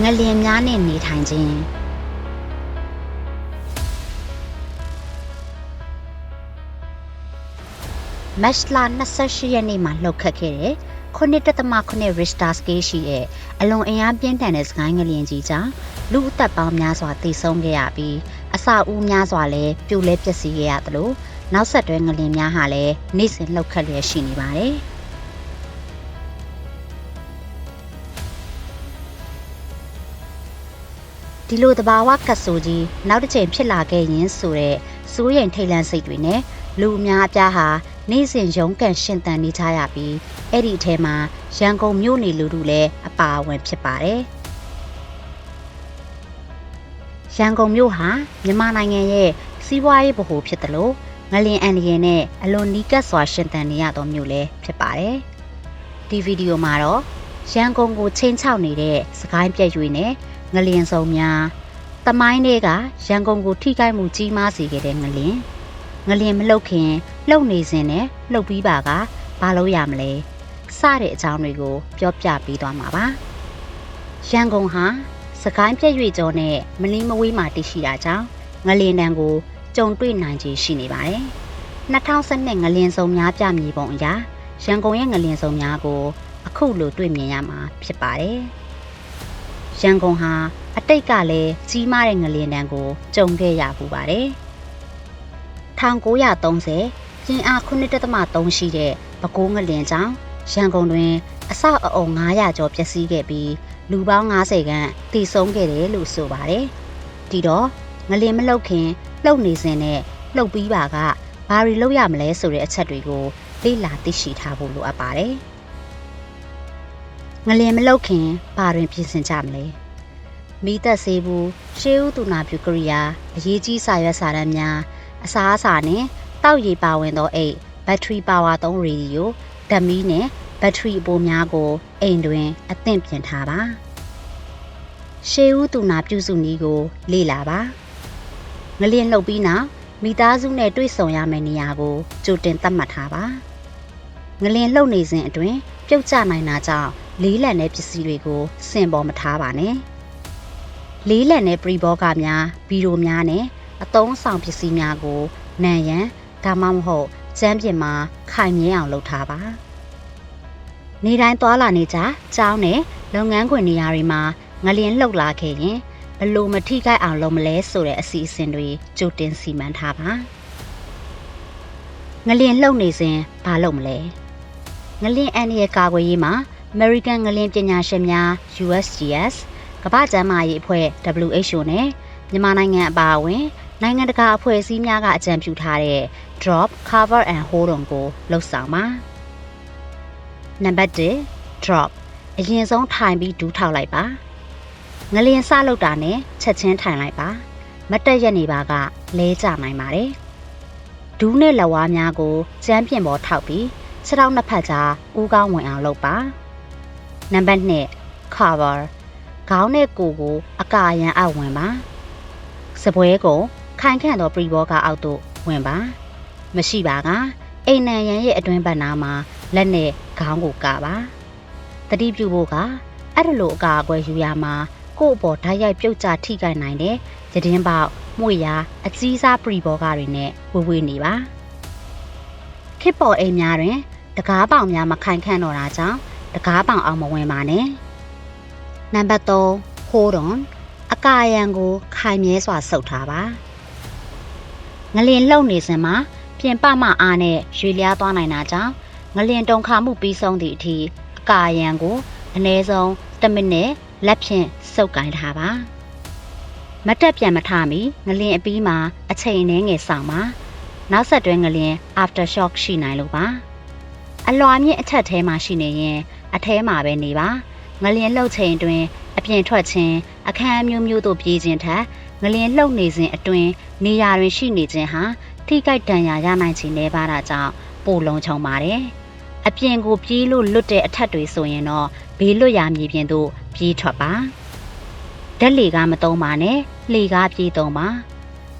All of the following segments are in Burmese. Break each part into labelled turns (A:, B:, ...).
A: ငလျင်များနဲ့နေထိုင်ခြင်းမတ်လ28ရက်နေ့မှာလှုပ်ခတ်ခဲ့တဲ့9.9 Richter scale ရှိတဲ့အလွန်အင်အားပြင်းထန်တဲ့စကိုင်းငလျင်ကြီးကြောင့်လူအသက်ပေါင်းများစွာသေဆုံးခဲ့ရပြီးအဆောက်အဦများစွာလည်းပြိုလဲပျက်စီးခဲ့ရသလိုနောက်ဆက်တွဲငလျင်များဟာလည်းနေ့စဉ်လှုပ်ခတ်လျက်ရှိနေပါတယ်။ ဒီလိုတဘာဝကတ်ဆိုကြီးနောက်တစ်ချိန်ဖြစ်လာခဲ့ရင်ဆိုတဲ့စိုးရိမ်ထိတ်လန့်စိတ်တွေနဲ့လူအများအပြားဟာနေ့စဉ်ရုန်းကန်ရှင်သန်နေကြရပြီးအဲ့ဒီအထဲမှာရန်ကုန်မြို့နေလူတို့လည်းအပါအဝင်ဖြစ်ပါတယ်။ရန်ကုန်မြို့ဟာမြန်မာနိုင်ငံရဲ့စီးပွားရေးဗဟိုဖြစ်တယ်လို့ငလင်အန်ဒီယန်နဲ့အလွန်နီးကပ်စွာရှင်သန်နေရသောမြို့လည်းဖြစ်ပါတယ်။ဒီဗီဒီယိုမှာတော့ရန်ကုန်ကိုချင်းချောက်နေတဲ့စကိုင်းပြည့်ရွေနဲ့ ငလျင်စုံများတမိုင်းတွေကရန်ကုန်ကိုထိခိုက်မှုကြီးမားစေခဲ့တဲ့ငလျင်ငလျင်မလှုပ်ခင်လှုပ်နေစဉ်နဲ့လှုပ်ပြီးပါကဘာလို့ရမလဲစတဲ့အကြောင်းတွေကိုပြောပြပေးသွားမှာပါရန်ကုန်ဟာစကိုင်းပြည့်ရွေကျော်နဲ့မလီမဝေးမှာတည်ရှိတာကြောင့်ငလျင်တန်းကိုကြုံတွေ့နိုင်ခြေရှိနေပါတယ်2012ငလျင်စုံများပြမြေပုံအရာရန်ကုန်ရဲ့ငလျင်စုံများကိုအခုလိုတွေ့မြင်ရမှာဖြစ်ပါတယ်။ ရန်ကုန်ဟာအတိတ်ကလည်းကြီးမားတဲ့ငလျင်တန်းကိုကြုံခဲ့ရပူပါတယ်။1930ကျင်းအား9.3ရှိတဲ့ပဲခူးငလျင်ကြောင့်ရန်ကုန်တွင် အဆောက်အအုံ900ကျော်ပျက်စီးခဲ့ပြီးလူပေါင်း90ခန့်တည်ဆုံးခဲ့တယ်လို့ဆိုပါတယ်။ဒီတော့ငလျင်မလှုပ်ခင်လှုပ်နေစဉ်နဲ့လှုပ်ပြီးပါကဘာတွေလုပ်ရမလဲဆိုတဲ့အချက်တွေကိုလေ့လာသိရှိထားဖို့လိုအပ်ပါတယ်။ ငလျင်မလုတ်ခင်ဘာတွင်ပြင်ဆင်ကြမလဲမိသက်ဆေးဘူးရှေးဦးသူနာပြုကရိယာအရေးကြီးစာရွက်စာတမ်းများအစားအစာနှင့်တောက်ရည်ပါဝင်သောအိတ်ဘက်ထရီပါဝါသုံးရေဒီယိုဓမီနှင့်ဘက်ထရီအပိုးများကိုအိမ်တွင် အသင့်ပြင်ထားပါရှေးဦးသူနာပြုစုနည်းကို လေ့လာပါငလျင်လှုပ်ပြီးနောက်မိသားစုနဲ့တွေ့ဆုံရမယ့်နေရာကိုကြိုတင်သတ်မှတ်ထားပါငလျင်လှုပ်နေစဉ်အတွင်းပြုတ်ကျနိုင်တာကြောင့် လေးလံတဲ့ပစ္စည်းတွေကိုစင်ပေါ်မထားပါနဲ့လေးလံတဲ့ပရိဘောဂများဗီဒီယိုများနဲ့အသုံးဆောင်ပစ္စည်းများကိုနံရန်ဒါမှမဟုတ်ကျမ်းပြင်မှာခိုင်မြဲအောင်လုပ်ထားပါနေတိုင်းသွာလာနေကြကြောင်းနဲ့လုပ်ငန်းခွင်နေရာတွေမှာငလျင်လှုပ်လာခဲ့ရင်ဘလို့မထိခိုက်အောင်လုပ်မလဲဆိုတဲ့အစီအစဉ်တွေကြိုတင်စီမံထားပါငလျင်လှုပ်နေစဉ်ဘာလုပ်မလဲငလျင်အန်ရဲ့ကာကွယ်ရေးမှာ American ငလင်ပညာရှင်များ USGS ကမ္ဘာ့ကျန်းမာရေးအဖွဲ့ WHO နဲ့မြန်မာနိုင်ငံအပါအဝင်နိုင်ငံတကာအဖွဲ့အစည်းများကအကြံပြုထားတဲ့ drop cover and hold on ကိုလှုပ်ဆောင်ပါနံပါတ်1 drop အရင်ဆုံးထိုင်ပြီးဒူးထောက်လိုက်ပါငလျင်စလောက်တာနဲ့ချက်ချင်းထိုင်လိုက်ပါမတက်ရက်နေပါကလဲကျနိုင်ပါတယ်ဒူးနဲ့လက်ဝါးများကိုကျမ်းပြင်ပေါ်ထောက်ပြီးခြေထောက်နှစ်ဖက်ကြားဦးကောင်းဝင်အောင်လုပ်ပါ နံပါတ်2 cover ခေါင်းနဲ့ကိုယ်ကို အကာအရန်အောက်ဝင်ပါစပွဲကိုခိုင်ခန့်သောပရိဘောကအောက်သို့ဝင်ပါ မရှိပါကအိမ်နံရန်ရဲ့အတွင်းဘက်နားမှာလက်နဲ့ခေါင်းကိုကပါတတိပြုဖို့ကအဲ့ဒါလိုအကာအကွယ်ယူရမှာကို့အပေါ်ဓာတ်ရိုက်ပြုတ်ကျထိခိုက်နိုင်တဲ့ကြည်င်းပေါက်မှုရအကြီးစားပရိဘောကတွေနဲ့ဝေဝေးနေပါခစ်ပေါ်အိမ်များတွင်တကားပေါင်များမခိုင်ခန့်တော့တာကြောင့် တကားပောင်အောင်မဝင်ပါနဲ့နံပါတ်3 hold on အကာအယံကို ခိုင်မြဲစွာဆုပ်ထားပါငလျင်လှုပ်နေစဉ်မှာပြင်ပမှအားနဲ့ရွေလျားသွားနိုင်တာကြောင့်ငလျင်တုံခါမှုပြီးဆုံးသည့်အထိအကာအယံကိုအနည်းဆုံး10မိနစ်လက်ဖြင့်ဆုပ်ကင်ထားပါမတက်ပြန်မထမီငလျင်အပြီးမှာအချိန်နှဲငယ်ဆောင်ပါနောက်ဆက်တွဲငလျင် after shock ရှိနိုင်လို့ပါအလွာမြင့်အထက်ထဲမှာရှိနေရင် အထဲမှာပဲနေပါငလျင်လှုပ်ချိန်အတွင်းအပြင်ထွက်ခြင်းအခန်းအမျိုးမျိုးတို့ပြေးခြင်းထက်ငလျင်လှုပ်နေစဉ်အတွင်းနေရာတွင်ရှိနေခြင်းဟာထိခိုက်ဒဏ်ရာရနိုင်ခြင်းနေပါတာကြောင့်ပိုလုံခြုံပါတယ်အပြင်ကိုပြေးလို့လွတ်တဲ့အထက်တွေဆိုရင်တော့ဘေးလွတ်ရာမြေပြင်သို့ပြေးထွက်ပါဓာတ်လေကမတုံးပါနဲ့လှေကားပြေးတုံးပါ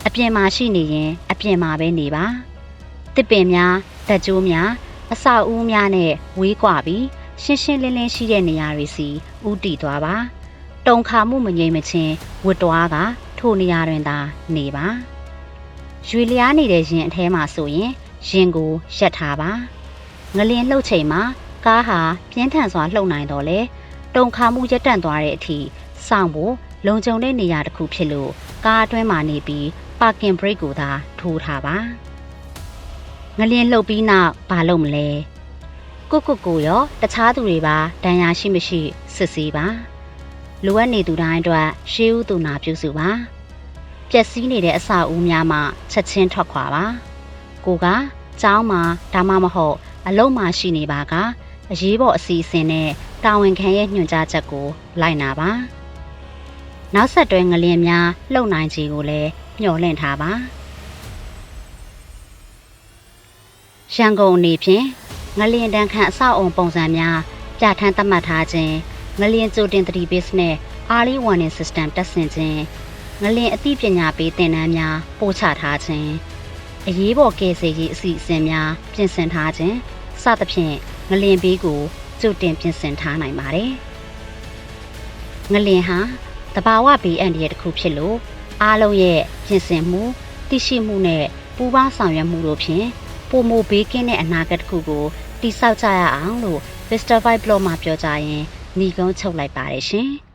A: အပြင်မှာရှိနေရင် အပြင်မှာပဲနေပါတစ်ပင်များတက်ကြိုးများအဆောက်အဦများနဲ့ဝေးကွာပြီး ရှင်းရှင်းလင်းလင်းရှိတဲ့နေရာတွေစီဥတီသွားပါတုံခါမှုမငြိမ်မချင်းဝတ်တွားကထိုနေရာတွင်သာနေပါရွေလျားနေတဲ့ရင်အထဲမှာဆိုရင်ရင်ကိုရက်ထားပါငလင်လှုပ်ချိန်မှာကားဟာပြင်းထန်စွာလှုပ်နိုင်တော့လေတုံခါမှုရက်တန့်သွားတဲ့အထိစောင့်ဖို့လုံခြုံတဲ့နေရာတစ်ခုဖြစ်လို့ကားအတွင်းမှာနေပြီးပါကင်ဘရိတ်ကိုသာထိုးထားပါငလင်လှုပ်ပြီးနောက်ဘာလုပ်မလဲ ကုတ်ကုတ်ကိုရောတခြားသူတွေပါဒဏ်ရာရှိမရှိစစ်ဆေးပါလိုအပ်နေသူတိုင်းအတွက်ရှေးဦးသူနာပြုစုပါပျက်စီးနေတဲ့အဆောက်အဦများမှချက်ချင်းထွက်ခွာပါကိုကကျောင်းမှာဒါမှမဟုတ်အလုံးမှာရှိနေပါကအရေးပေါ်အစီအစဉ်နဲ့တာဝန်ခံရဲ့ညွှန်ကြားချက်ကိုလိုက်နာပါနောက်ဆက်တွဲငလျင်များလှုပ်နိုင်ခြေကိုလည်းမျှော်လင့်ထားပါရန်ကုန်အနေဖြင့် ငလျင်တန်းခန့်အဆောက်အုံပုံစံများပြဋ္ဌာန်းသတ်မှတ်ထားခြင်းငလျင်ကြိုတင်သတိပေးစနစ် early warning system တက်ဆင်ခြင်းငလျင်အသိပညာပေးသင်တန်းများပို့ချထားခြင်းအရေးပေါ်ကယ်ဆယ်ရေးအစီအစဉ်များပြင်ဆင်ထားခြင်းစသဖြင့်ငလျင်ဘေးကိုကြိုတင်ပြင်ဆင်ထားနိုင်ပါတယ်ငလျင်ဟာတဘာဝဘေးအန္တရာယ်တစ်ခုဖြစ်လို့အားလုံးရဲ့ပြင်ဆင်မှုသိရှိမှုနဲ့ပူးပေါင်းဆောင်ရွက်မှုတို့ဖြင့် ပုံမဘေးကင်းတဲ့အနာဂတ်တစ်ခုကိုတိဆောက်ကြရအောင်လို့ Mr. White Blog မှာပြောကြရင်ညီကုန်းချုပ်လိုက်ပါတယ်ရှင်။